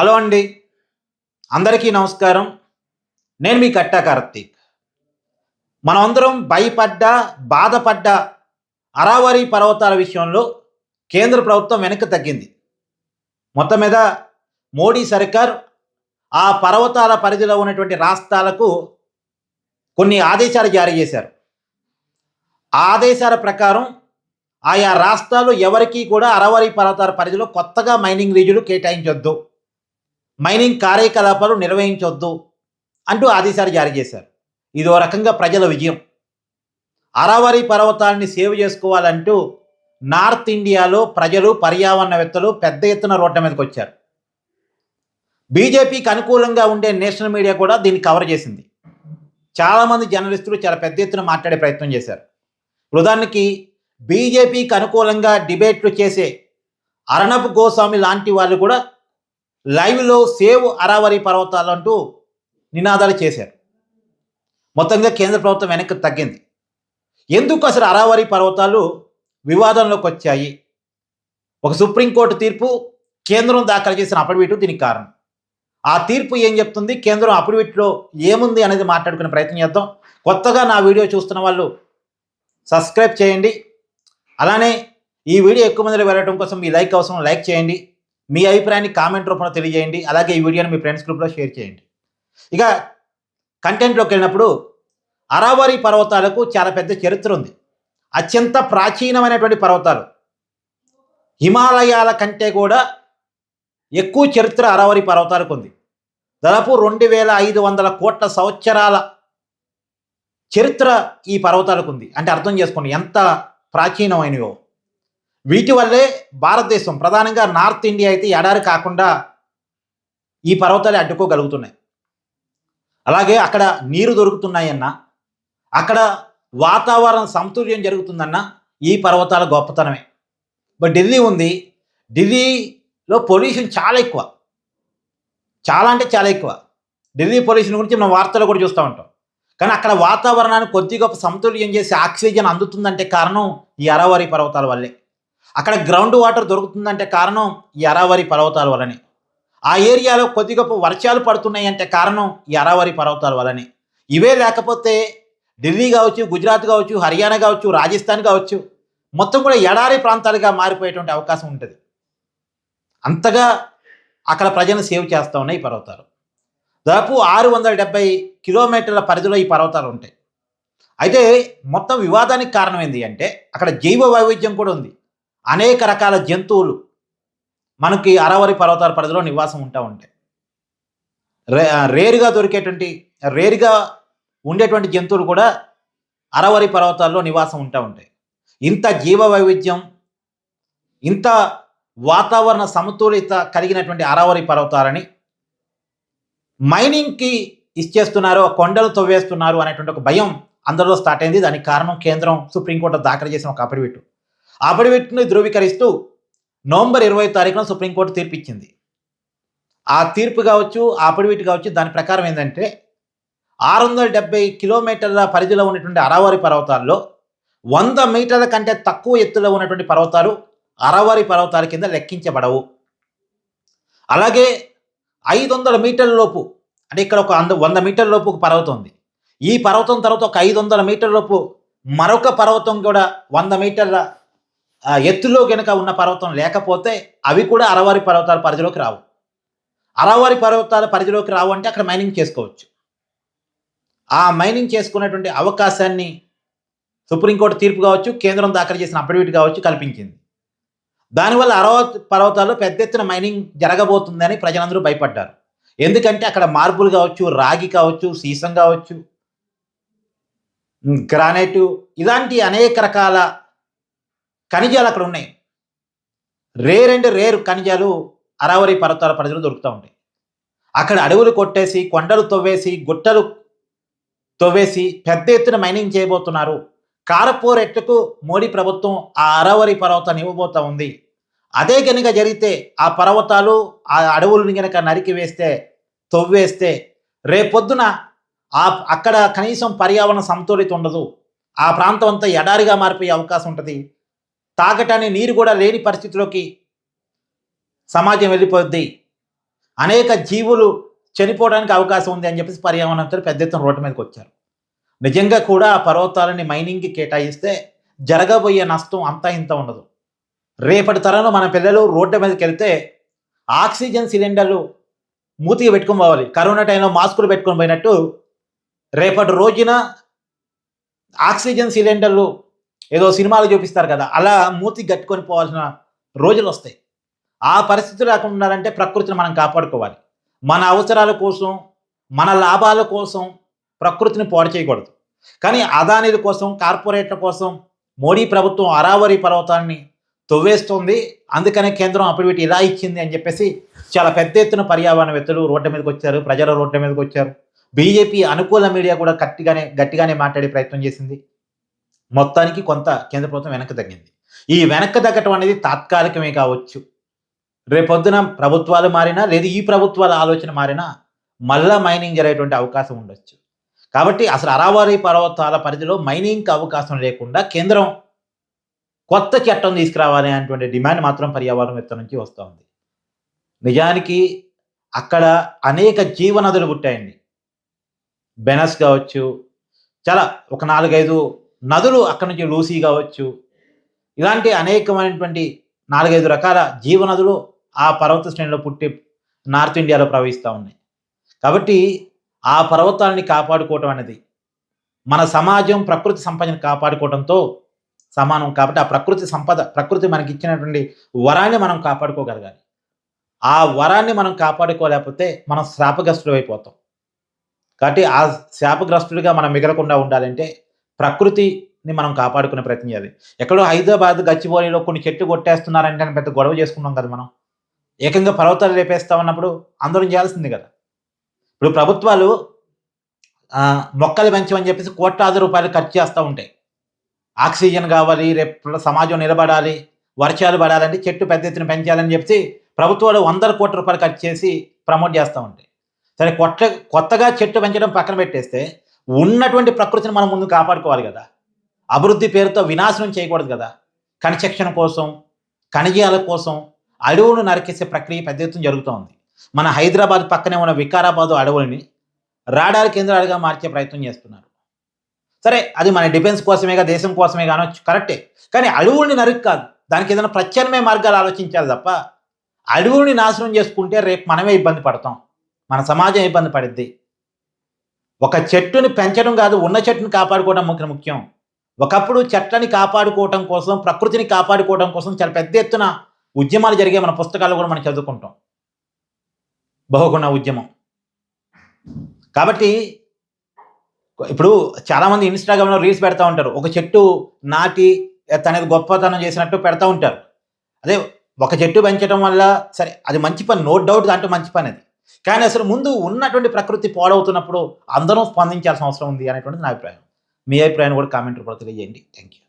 Hello అండి. అందరికీ నమస్కారం. నేను మీ కట్టా కార్తీక్. మనమందరం భయపడ్డ బాధపడ్డ అరావరి పర్వతాల విషయంలో కేంద్ర ప్రభుత్వం వెనక్కి తగ్గింది. మొత్తం మీద మోడీ సర్కార్ ఆ పర్వతాల పరిధిలో ఉన్నటువంటి రాష్ట్రాలకు కొన్ని ఆదేశాలు జారీ చేశారు. ఆ ఆదేశాల ప్రకారం ఆయా రాష్ట్రాలు ఎవరికీ కూడా అరవరి పర్వతాల పరిధిలో కొత్తగా మైనింగ్ రీజులు కేటాయించొద్దు. మైనింగ్ కార్యకలాపాలు నిర్వహించొద్దు అంటూ ఆదేశాలు జారీ చేశారు. ఇది ఓ రకంగా ప్రజల విజయం. అరావరి పర్వతాన్ని సేవ్ చేసుకోవాలంటూ నార్త్ ఇండియాలో ప్రజలు పర్యావరణవేత్తలు పెద్ద ఎత్తున రోడ్ల మీదకి వచ్చారు. బీజేపీకి అనుకూలంగా ఉండే నేషనల్ మీడియా కూడా దీన్ని కవర్ చేసింది. చాలామంది జర్నలిస్టులు చాలా పెద్ద ఎత్తున మాట్లాడే ప్రయత్నం చేశారు. ఉదాహరణకి బీజేపీకి అనుకూలంగా డిబేట్లు చేసే అరణబ్ గోస్వామి లాంటి వాళ్ళు కూడా లైవ్లో సేవ్ అరావరి పర్వతాలు అంటూ నినాదాలు చేశారు. మొత్తంగా కేంద్ర ప్రభుత్వం వెనక్కి తగ్గింది. ఎందుకు అసలు అరావరి పర్వతాలు వివాదంలోకి వచ్చాయి? ఒక సుప్రీంకోర్టు తీర్పు కేంద్రం దాఖలు చేసిన అఫిడవిట్ దీనికి కారణం. ఆ తీర్పు ఏం చెప్తుంది? కేంద్రం అఫిడవిట్లో ఏముంది అనేది మాట్లాడుకునే ప్రయత్నం చేద్దాం. కొత్తగా నా వీడియో చూస్తున్న వాళ్ళు సబ్స్క్రైబ్ చేయండి. అలానే ఈ వీడియో ఎక్కువ మందిలో వెళ్ళడం కోసం మీ లైక్ అవసరం లైక్ చేయండి. మీ అభిప్రాయాన్ని కామెంట్ రూపంలో తెలియజేయండి. అలాగే ఈ వీడియోని మీ ఫ్రెండ్స్ గ్రూప్లో షేర్ చేయండి. ఇక కంటెంట్లోకి వెళ్ళినప్పుడు అరావరి పర్వతాలకు చాలా పెద్ద చరిత్ర ఉంది. అత్యంత ప్రాచీనమైనటువంటి పర్వతాలు. హిమాలయాల కంటే కూడా ఎక్కువ చరిత్ర అరావరి పర్వతాలకు ఉంది. దాదాపు రెండు వేల ఐదు వందల కోట్ల సంవత్సరాల చరిత్ర ఈ పర్వతాలకు ఉంది. అంటే అర్థం చేసుకోండి ఎంత ప్రాచీనమైనవో వీటి వల్లే భారతదేశం ప్రధానంగా నార్త్ ఇండియా అయితే ఎడారి కాకుండా ఈ పర్వతాలు అడ్డుకోగలుగుతున్నాయి. అలాగే అక్కడ నీరు దొరుకుతున్నాయన్న అక్కడ వాతావరణ సమతుల్యం జరుగుతుందన్న ఈ పర్వతాల గొప్పతనమే. బట్ ఢిల్లీ ఉంది. ఢిల్లీలో పొల్యూషన్ చాలా ఎక్కువ. చాలా అంటే చాలా ఎక్కువ. ఢిల్లీ పొల్యూషన్ గురించి మనం వార్తలు కూడా చూస్తూ ఉంటాం. కానీ అక్కడ వాతావరణాన్ని కొద్ది గొప్ప సమతుల్యం చేసి ఆక్సిజన్ అందుతుందంటే కారణం ఈ అరవారి పర్వతాల వల్లే. అక్కడ గ్రౌండ్ వాటర్ దొరుకుతుందంటే కారణం ఈ అరావరి పర్వతాల వలనే. ఆ ఏరియాలో కొద్ది గొప్ప వర్షాలు పడుతున్నాయి అంటే కారణం ఈ అరావరి పర్వతాల వలనే. ఇవే లేకపోతే ఢిల్లీ కావచ్చు గుజరాత్ కావచ్చు హర్యానా కావచ్చు రాజస్థాన్ కావచ్చు మొత్తం కూడా ఎడారి ప్రాంతాలుగా మారిపోయేటువంటి అవకాశం ఉంటుంది. అంతగా అక్కడ ప్రజలను సేవ్ చేస్తూ ఉన్నాయి ఈ పర్వతాలు. దాదాపు ఆరు వందల డెబ్బై కిలోమీటర్ల పరిధిలో ఈ పర్వతాలు ఉంటాయి. అయితే మొత్తం వివాదానికి కారణం ఏంటి అంటే అక్కడ జైవ వైవిధ్యం కూడా ఉంది. అనేక రకాల జంతువులు మనకి అరవరి పర్వతాల పరిధిలో నివాసం ఉంటా ఉంటాయి. రే రేరుగా దొరికేటువంటి రేరుగా ఉండేటువంటి జంతువులు కూడా అరవరి పర్వతాల్లో నివాసం ఉంటా ఉంటాయి. ఇంత జీవ వైవిధ్యం ఇంత వాతావరణ సమతులిత కలిగినటువంటి అరవరి పర్వతాలని మైనింగ్కి ఇచ్చేస్తున్నారు కొండలు తవ్వేస్తున్నారు అనేటువంటి ఒక భయం అందరిలో స్టార్ట్ అయింది. దానికి కారణం కేంద్రం సుప్రీంకోర్టు దాఖలు చేసిన ఒక అఫిడవిట్. అఫిడవిట్ను ధృవీకరిస్తూ నవంబర్ ఇరవై తారీఖున సుప్రీంకోర్టు తీర్పిచ్చింది. ఆ తీర్పు కావచ్చు ఆ అఫిడవిట్ కావచ్చు దాని ప్రకారం ఏంటంటే ఆరు వందల డెబ్బై కిలోమీటర్ల పరిధిలో ఉన్నటువంటి అరావరి పర్వతాల్లో వంద మీటర్ల కంటే తక్కువ ఎత్తులో ఉన్నటువంటి పర్వతాలు అరవారి పర్వతాల కింద లెక్కించబడవు. అలాగే ఐదు వందల మీటర్ల లోపు అంటే ఇక్కడ ఒక అంద వంద మీటర్ల లోపు ఒక పర్వతం ఉంది. ఈ పర్వతం తర్వాత ఒక ఐదు వందల మీటర్ల లోపు మరొక పర్వతం కూడా వంద మీటర్ల ఎత్తులో గనక ఉన్న పర్వతం లేకపోతే అవి కూడా అరవారి పర్వతాల పరిధిలోకి రావు. అరవారి పర్వతాల పరిధిలోకి రావు అంటే అక్కడ మైనింగ్ చేసుకోవచ్చు. ఆ మైనింగ్ చేసుకునేటువంటి అవకాశాన్ని సుప్రీంకోర్టు తీర్పు కావచ్చు కేంద్రం దాఖలు చేసిన అఫిడవిట్ కావచ్చు కల్పించింది. దానివల్ల అరవ పర్వతాల్లో పెద్ద ఎత్తున మైనింగ్ జరగబోతుందని ప్రజలందరూ భయపడ్డారు. ఎందుకంటే అక్కడ మార్బుల్ కావచ్చు రాగి కావచ్చు సీసం కావచ్చు గ్రానైటు ఇలాంటి అనేక రకాల ఖనిజాలు అక్కడ ఉన్నాయి. రేర్ అండ్ రేర్ ఖనిజాలు అరావరి పర్వతాల పరిధిలో దొరుకుతూ ఉంటాయి. అక్కడ అడవులు కొట్టేసి కొండలు తవ్వేసి గుట్టలు తవ్వేసి పెద్ద ఎత్తున మైనింగ్ చేయబోతున్నారు. కారపూర్ ఎట్టుకు మోడీ ప్రభుత్వం ఆ అరావరి పర్వతాన్ని ఇవ్వబోతూ ఉంది. అదే కనుక జరిగితే ఆ పర్వతాలు ఆ అడవులను కనుక నరికి వేస్తే తవ్వేస్తే రేపొద్దున ఆ అక్కడ కనీసం పర్యావరణ సమతులిత ఉండదు. ఆ ప్రాంతం అంతా ఎడారిగా మారిపోయే అవకాశం ఉంటుంది. తాగటానికి నీరు కూడా లేని పరిస్థితిలోకి సమాజం వెళ్ళిపోద్ది. అనేక జీవులు చనిపోవడానికి అవకాశం ఉంది అని చెప్పేసి పర్యావరణంతో పెద్ద ఎత్తున రోడ్డు మీదకి వచ్చారు. నిజంగా కూడా ఆ పర్వతాలని మైనింగ్కి కేటాయిస్తే జరగబోయే నష్టం అంతా ఇంత ఉండదు. రేపటి తరంలో మన పిల్లలు రోడ్డు మీదకి వెళ్తే ఆక్సిజన్ సిలిండర్లు మూతికి పెట్టుకొని పోవాలి. కరోనా టైంలో మాస్కులు పెట్టుకొని పోయినట్టు రేపటి రోజున ఆక్సిజన్ సిలిండర్లు ఏదో సినిమాలు చూపిస్తారు కదా అలా మూతి గట్టుకొని పోవాల్సిన రోజులు వస్తాయి. ఆ పరిస్థితి రాకుండా ఉండాలంటే ప్రకృతిని మనం కాపాడుకోవాలి. మన అవసరాల కోసం మన లాభాల కోసం ప్రకృతిని పాడు చేయకూడదు. కానీ అదానీల కోసం కార్పొరేట్ల కోసం మోడీ ప్రభుత్వం అరావరి పర్వతాన్ని తొవ్వేస్తుంది. అందుకనే కేంద్రం అప్పుడు ఇలా ఇచ్చింది అని చెప్పేసి చాలా పెద్ద ఎత్తున పర్యావరణవేత్తలు రోడ్ల మీదకి వచ్చారు ప్రజలు రోడ్ల మీదకి వచ్చారు. బీజేపీ అనుకూల మీడియా కూడా గట్టిగానే గట్టిగానే మాట్లాడే ప్రయత్నం చేసింది. మొత్తానికి కొంత కేంద్ర ప్రభుత్వం వెనక్కి తగ్గింది. ఈ వెనక్కి తగ్గటం అనేది తాత్కాలికమే కావచ్చు. రేపొద్దున ప్రభుత్వాలు మారినా లేదా ఈ ప్రభుత్వాల ఆలోచన మారినా మళ్ళా మైనింగ్ జరిగేటువంటి అవకాశం ఉండొచ్చు. కాబట్టి అసలు అరావరి పర్వతాల పరిధిలో మైనింగ్కి అవకాశం లేకుండా కేంద్రం కొత్త చట్టం తీసుకురావాలి అనేటువంటి డిమాండ్ మాత్రం పర్యావరణవేత్త నుంచి వస్తుంది నిజానికి అక్కడ అనేక జీవనదులు పుట్టాయండి. బెనస్ కావచ్చు చాలా ఒక నాలుగైదు నదులు అక్కడి నుంచి లూసీ కావచ్చు. ఇలాంటి అనేకమైనటువంటి నాలుగైదు రకాల జీవనదులు ఆ పర్వత శ్రేణిలో పుట్టి నార్త్ ఇండియాలో ప్రవహిస్తూ ఉన్నాయి. కాబట్టి ఆ పర్వతాలని కాపాడుకోవటం అనేది మన సమాజం ప్రకృతి సంపదను కాపాడుకోవడంతో సమానం. కాబట్టి ఆ ప్రకృతి సంపద ప్రకృతి మనకి ఇచ్చినటువంటి వరాన్ని మనం కాపాడుకోగలగాలి. ఆ వరాన్ని మనం కాపాడుకోలేకపోతే మనం శాపగ్రస్తుడు అయిపోతాం కాబట్టి ఆ శాపగ్రస్తుడిగా మనం మిగలకుండా ఉండాలంటే ప్రకృతిని మనం కాపాడుకునే ప్రయత్నం చేయాలి. ఎక్కడో హైదరాబాద్ గచ్చిబౌలిలో కొన్ని చెట్లు కొట్టేస్తున్నారంటే అని పెద్ద గొడవ చేసుకున్నాం కదా మనం. ఏకంగా పర్వతాలు రేపేస్తామన్నప్పుడు అందరం చేయాల్సింది కదా. ఇప్పుడు ప్రభుత్వాలు మొక్కలు పెంచమని చెప్పేసి కోట్లాది రూపాయలు ఖర్చు చేస్తూ ఉంటాయి. ఆక్సిజన్ కావాలి రేపు సమాజం నిలబడాలి వర్షాలు పడాలంటే చెట్టు పెద్ద ఎత్తున పెంచాలని చెప్పి ప్రభుత్వాలు వందల కోట్ల రూపాయలు ఖర్చు చేసి ప్రమోట్ చేస్తూ ఉంటాయి. సరే కొత్త కొత్తగా చెట్టు పెంచడం పక్కన పెట్టేస్తే ఉన్నటువంటి ప్రకృతిని మనం ముందు కాపాడుకోవాలి కదా. అభివృద్ధి పేరుతో వినాశనం చేయకూడదు కదా. కన్స్ట్రక్షన్ కోసం ఖనిజాల కోసం అడవులను నరికేసే ప్రక్రియ పెద్ద ఎత్తున జరుగుతోంది. మన హైదరాబాద్ పక్కనే ఉన్న వికారాబాద్ అడవుల్ని రాడార్ కేంద్రాలుగా మార్చే ప్రయత్నం చేస్తున్నారు. సరే అది మన డిఫెన్స్ కోసమేగా దేశం కోసమే కానొచ్చు కరెక్టే. కానీ అడవుల్ని నరికి కాదు. దానికి ఏదైనా ప్రత్యామ్నాయ మార్గాలు ఆలోచించాలి తప్ప అడవుల్ని నాశనం చేసుకుంటే రేపు మనమే ఇబ్బంది పడతాం. మన సమాజం ఇబ్బంది పడిద్ది. ఒక చెట్టుని పెంచడం కాదు ఉన్న చెట్టుని కాపాడుకోవడం ముఖ్య ముఖ్యం. ఒకప్పుడు చెట్లని కాపాడుకోవటం కోసం ప్రకృతిని కాపాడుకోవడం కోసం చాలా పెద్ద ఎత్తున ఉద్యమాలు జరిగే మన పుస్తకాలు కూడా మనం చదువుకుంటాం. బహుగుణ ఉద్యమం. కాబట్టి ఇప్పుడు చాలామంది ఇన్స్టాగ్రామ్లో రీల్స్ పెడతా ఉంటారు. ఒక చెట్టు నాటి తనది గొప్పతనం చేసినట్టు పెడతా ఉంటారు. అదే ఒక చెట్టు పెంచడం వల్ల సరే అది మంచి పని నో డౌట్ దాంట్లో మంచి పని అది. కానీ అసలు ముందు ఉన్నటువంటి ప్రకృతి పాడవుతున్నప్పుడు అందరం స్పందించాల్సిన అవసరం ఉంది అనేటువంటిది నా అభిప్రాయం. మీ అభిప్రాయాన్ని కూడా కామెంట్ రూపంలో తెలియజేయండి. Thank you